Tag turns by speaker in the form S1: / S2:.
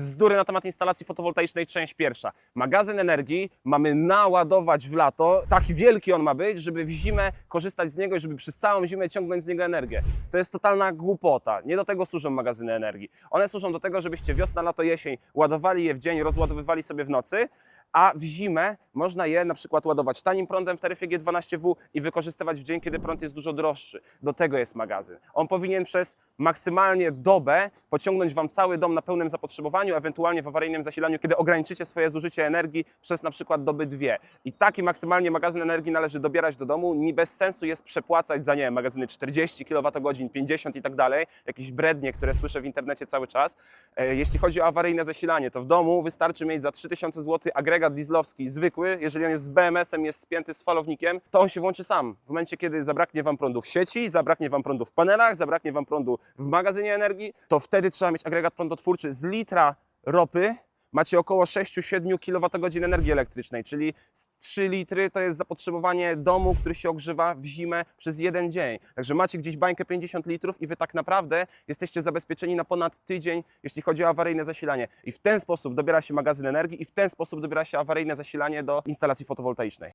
S1: Bzdury na temat instalacji fotowoltaicznej, część pierwsza. Magazyn energii mamy naładować w lato, taki wielki on ma być, żeby w zimę korzystać z niego i żeby przez całą zimę ciągnąć z niego energię. To jest totalna głupota. Nie do tego służą magazyny energii. One służą do tego, żebyście wiosna, lato, jesień ładowali je w dzień, rozładowywali sobie w nocy, a w zimę można je na przykład ładować tanim prądem w taryfie G12W i wykorzystywać w dzień, kiedy prąd jest dużo droższy. Do tego jest magazyn. On powinien przez maksymalnie dobę pociągnąć Wam cały dom na pełnym zapotrzebowaniu, ewentualnie w awaryjnym zasilaniu, kiedy ograniczycie swoje zużycie energii przez na przykład doby dwie. I taki maksymalnie magazyn energii należy dobierać do domu. Nie bez sensu jest przepłacać za, nie magazyny 40 kWh, 50 i tak dalej, jakieś brednie, które słyszę w internecie cały czas. E, Jeśli chodzi o awaryjne zasilanie, to w domu wystarczy mieć za 3000 zł agregat dieslowski zwykły. Jeżeli on jest z BMS-em, jest spięty z falownikiem, to on się włączy sam. W momencie, kiedy zabraknie Wam prądu w sieci, zabraknie Wam prądu w panelach, zabraknie Wam prądu w magazynie energii, to wtedy trzeba mieć agregat prądotwórczy z litra ropy, macie około 6-7 kWh energii elektrycznej, czyli z 3 litry to jest zapotrzebowanie domu, który się ogrzewa w zimę przez jeden dzień. Także macie gdzieś bańkę 50 litrów i wy tak naprawdę jesteście zabezpieczeni na ponad tydzień, jeśli chodzi o awaryjne zasilanie. I w ten sposób dobiera się magazyn energii i w ten sposób dobiera się awaryjne zasilanie do instalacji fotowoltaicznej.